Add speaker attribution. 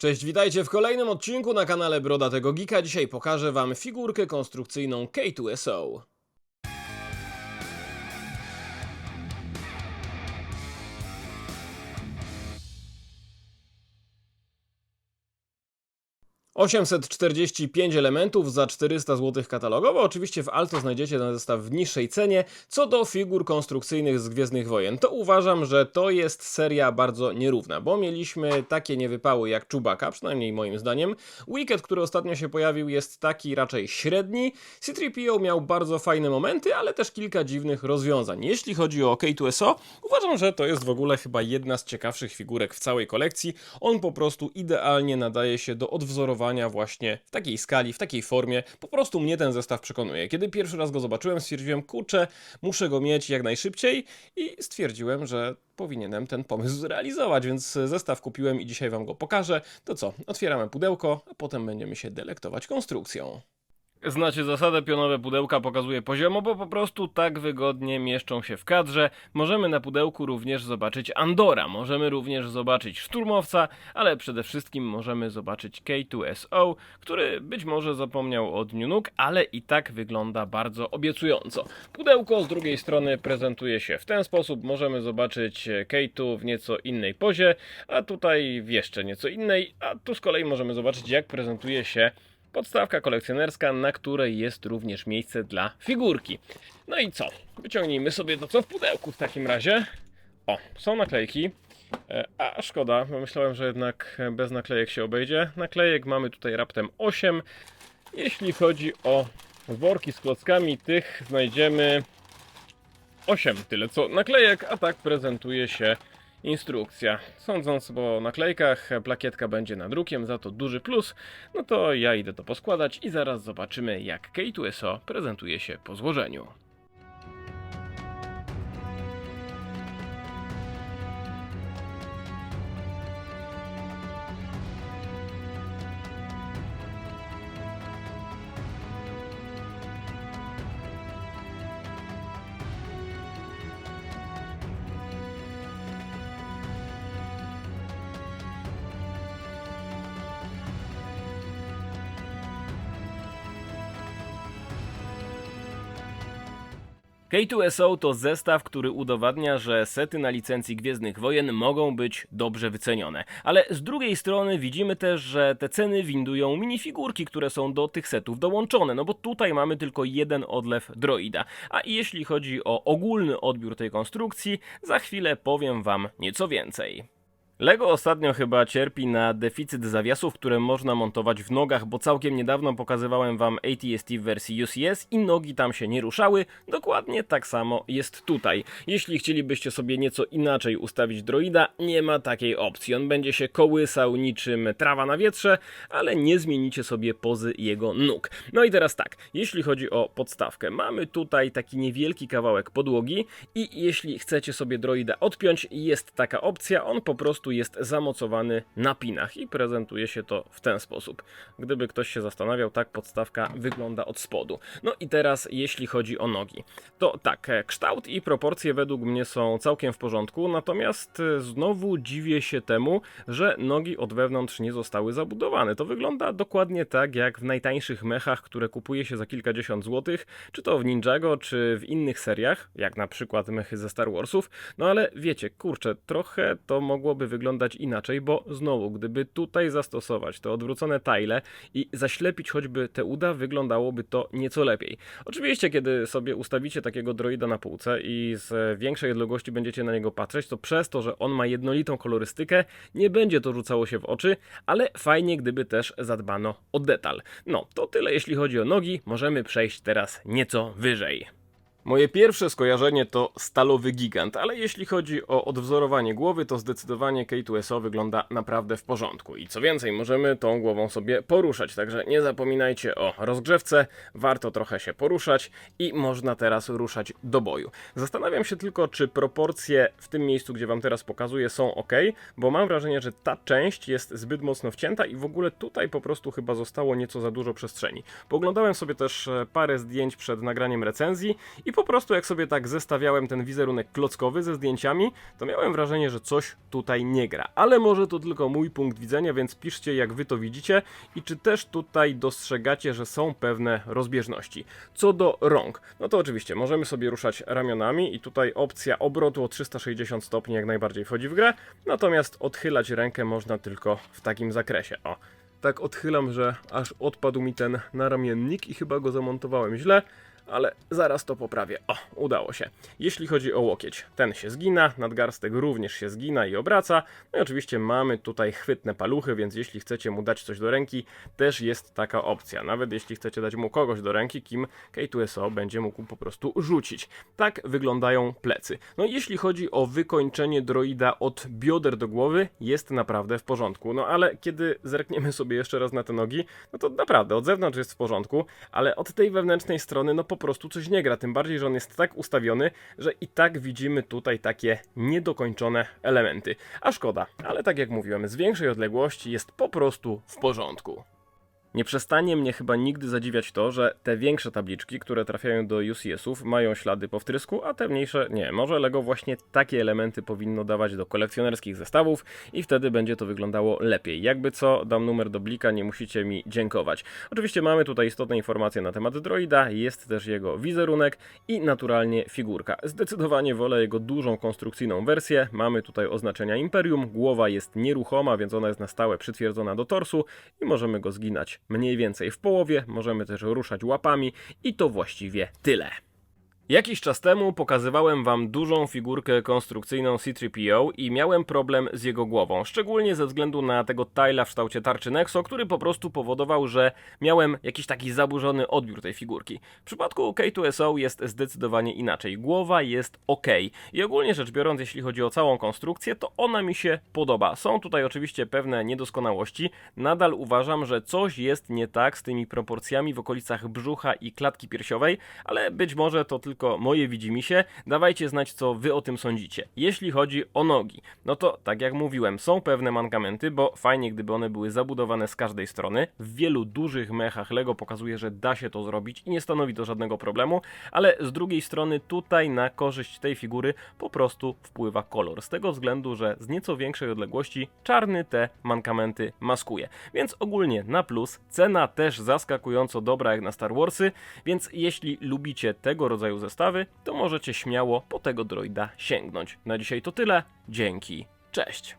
Speaker 1: Cześć, witajcie w kolejnym odcinku na kanale Brodatego Geeka. Dzisiaj pokażę wam figurkę konstrukcyjną K2SO. ...845 elementów za 400 zł katalogowo. Oczywiście w Alto znajdziecie ten zestaw w niższej cenie. Co do figur konstrukcyjnych z Gwiezdnych Wojen, to uważam, że to jest seria bardzo nierówna, bo mieliśmy takie niewypały jak Chewbacca, przynajmniej moim zdaniem. Wicked, który ostatnio się pojawił, jest taki raczej średni. C-3PO miał bardzo fajne momenty, ale też kilka dziwnych rozwiązań. Jeśli chodzi o K2SO, uważam, że to jest w ogóle chyba jedna z ciekawszych figurek w całej kolekcji. On po prostu idealnie nadaje się do odwzorowania właśnie w takiej skali, w takiej formie. Po prostu mnie ten zestaw przekonuje. Kiedy pierwszy raz go zobaczyłem, stwierdziłem, kurczę, muszę go mieć jak najszybciej i stwierdziłem, że powinienem ten pomysł zrealizować, więc zestaw kupiłem i dzisiaj wam go pokażę. To co, otwieramy pudełko, a potem będziemy się delektować konstrukcją. Znacie zasadę, pionowe pudełka pokazuje poziomo, bo po prostu tak wygodnie mieszczą się w kadrze. Możemy na pudełku również zobaczyć Andora, możemy również zobaczyć Szturmowca, ale przede wszystkim możemy zobaczyć K2SO, który być może zapomniał o Dniu Nóg, ale i tak wygląda bardzo obiecująco. Pudełko z drugiej strony prezentuje się w ten sposób, możemy zobaczyć K2 w nieco innej pozie, a tutaj w jeszcze nieco innej, a tu z kolei możemy zobaczyć jak prezentuje się Podstawka kolekcjonerska, na której jest również miejsce dla figurki. No i co? Wyciągnijmy sobie to co w pudełku w takim razie. O, są naklejki. E, A szkoda, bo myślałem, że jednak bez naklejek się obejdzie. Naklejek mamy tutaj raptem 8. Jeśli chodzi o worki z klockami, tych znajdziemy 8. Tyle co naklejek, a tak prezentuje się instrukcja. Sądząc po naklejkach, plakietka będzie nadrukiem, za to duży plus. No to ja idę to poskładać i zaraz zobaczymy, jak K2SO prezentuje się po złożeniu. K2SO to zestaw, który udowadnia, że sety na licencji Gwiezdnych Wojen mogą być dobrze wycenione. Ale z drugiej strony widzimy też, że te ceny windują minifigurki, które są do tych setów dołączone, no bo tutaj mamy tylko jeden odlew droida. A jeśli chodzi o ogólny odbiór tej konstrukcji, za chwilę powiem wam nieco więcej. Lego ostatnio chyba cierpi na deficyt zawiasów, które można montować w nogach, bo całkiem niedawno pokazywałem wam ATST w wersji UCS i nogi tam się nie ruszały. Dokładnie tak samo jest tutaj. Jeśli chcielibyście sobie nieco inaczej ustawić droida, nie ma takiej opcji. On będzie się kołysał niczym trawa na wietrze, ale nie zmienicie sobie pozy jego nóg. No i teraz tak, jeśli chodzi o podstawkę, mamy tutaj taki niewielki kawałek podłogi i jeśli chcecie sobie droida odpiąć, jest taka opcja, on po prostu jest zamocowany na pinach i prezentuje się to w ten sposób. Gdyby ktoś się zastanawiał, tak podstawka wygląda od spodu. No i teraz jeśli chodzi o nogi, to tak, e, kształt i proporcje według mnie są całkiem w porządku, natomiast e, znowu dziwię się temu, że nogi od wewnątrz nie zostały zabudowane. To wygląda dokładnie tak jak w najtańszych mechach, które kupuje się za kilkadziesiąt złotych, czy to w Ninjago, czy w innych seriach, jak na przykład mechy ze Star Warsów. No ale wiecie, kurczę, trochę to mogłoby wyglądać inaczej, bo znowu, gdyby tutaj zastosować te odwrócone tile i zaślepić choćby te uda, wyglądałoby to nieco lepiej. Oczywiście, kiedy sobie ustawicie takiego droida na półce i z większej odległości będziecie na niego patrzeć, to przez to, że on ma jednolitą kolorystykę, nie będzie to rzucało się w oczy, ale fajnie, gdyby też zadbano o detal. No, to tyle jeśli chodzi o nogi, możemy przejść teraz nieco wyżej. Moje pierwsze skojarzenie to stalowy gigant, ale jeśli chodzi o odwzorowanie głowy, to zdecydowanie K2SO wygląda naprawdę w porządku. I co więcej, możemy tą głową sobie poruszać, także nie zapominajcie o rozgrzewce, warto trochę się poruszać i można teraz ruszać do boju. Zastanawiam się tylko, czy proporcje w tym miejscu, gdzie wam teraz pokazuję, są ok, bo mam wrażenie, że ta część jest zbyt mocno wcięta i w ogóle tutaj po prostu chyba zostało nieco za dużo przestrzeni. Poglądałem sobie też e, parę zdjęć przed nagraniem recenzji i po prostu jak sobie tak zestawiałem ten wizerunek klockowy ze zdjęciami, to miałem wrażenie, że coś tutaj nie gra. Ale może to tylko mój punkt widzenia, więc piszcie jak wy to widzicie i czy też tutaj dostrzegacie, że są pewne rozbieżności. Co do rąk, no to oczywiście możemy sobie ruszać ramionami i tutaj opcja obrotu o 360 stopni jak najbardziej wchodzi w grę, natomiast odchylać rękę można tylko w takim zakresie. O, tak odchylam, że aż odpadł mi ten naramiennik i chyba go zamontowałem źle, ale zaraz to poprawię. O, udało się. Jeśli chodzi o łokieć, ten się zgina, nadgarstek również się zgina i obraca. No i oczywiście mamy tutaj chwytne paluchy, więc jeśli chcecie mu dać coś do ręki, też jest taka opcja. Nawet jeśli chcecie dać mu kogoś do ręki, kim K2SO będzie mógł po prostu rzucić. Tak wyglądają plecy. No i jeśli chodzi o wykończenie droida od bioder do głowy, jest naprawdę w porządku. No ale kiedy zerkniemy sobie jeszcze raz na te nogi, no to naprawdę od zewnątrz jest w porządku, ale od tej wewnętrznej strony no po prostu coś nie gra. Tym bardziej, że on jest tak ustawiony, że i tak widzimy tutaj takie niedokończone elementy. A szkoda, ale tak jak mówiłem, z większej odległości jest po prostu w porządku. Nie przestanie mnie chyba nigdy zadziwiać to, że te większe tabliczki, które trafiają do UCS-ów, mają ślady po wtrysku, a te mniejsze nie. Może LEGO właśnie takie elementy powinno dawać do kolekcjonerskich zestawów i wtedy będzie to wyglądało lepiej. Jakby co, dam numer do Blika, nie musicie mi dziękować. Oczywiście mamy tutaj istotne informacje na temat droida, jest też jego wizerunek i naturalnie figurka. Zdecydowanie wolę jego dużą konstrukcyjną wersję. Mamy tutaj oznaczenia Imperium, głowa jest nieruchoma, więc ona jest na stałe przytwierdzona do torsu i możemy go zginać mniej więcej w połowie, możemy też ruszać łapami i to właściwie tyle. Jakiś czas temu pokazywałem wam dużą figurkę konstrukcyjną C3PO i miałem problem z jego głową, szczególnie ze względu na tego Tyla w kształcie tarczy Nexo, który po prostu powodował, że miałem jakiś taki zaburzony odbiór tej figurki. W przypadku K2SO jest zdecydowanie inaczej. Głowa jest ok i ogólnie rzecz biorąc, jeśli chodzi o całą konstrukcję, to ona mi się podoba. Są tutaj oczywiście pewne niedoskonałości. Nadal uważam, że coś jest nie tak z tymi proporcjami w okolicach brzucha i klatki piersiowej, ale być może to tylko moje widzimisię. Dawajcie znać, co wy o tym sądzicie. Jeśli chodzi o nogi, no to tak jak mówiłem, są pewne mankamenty, bo fajnie gdyby one były zabudowane z każdej strony. W wielu dużych mechach LEGO pokazuje, że da się to zrobić i nie stanowi to żadnego problemu, ale z drugiej strony tutaj na korzyść tej figury po prostu wpływa kolor. Z tego względu, że z nieco większej odległości czarny te mankamenty maskuje. Więc ogólnie na plus, cena też zaskakująco dobra jak na Star Warsy, więc jeśli lubicie tego rodzaju zestawy, to możecie śmiało po tego droida sięgnąć. Na dzisiaj to tyle. Dzięki. Cześć.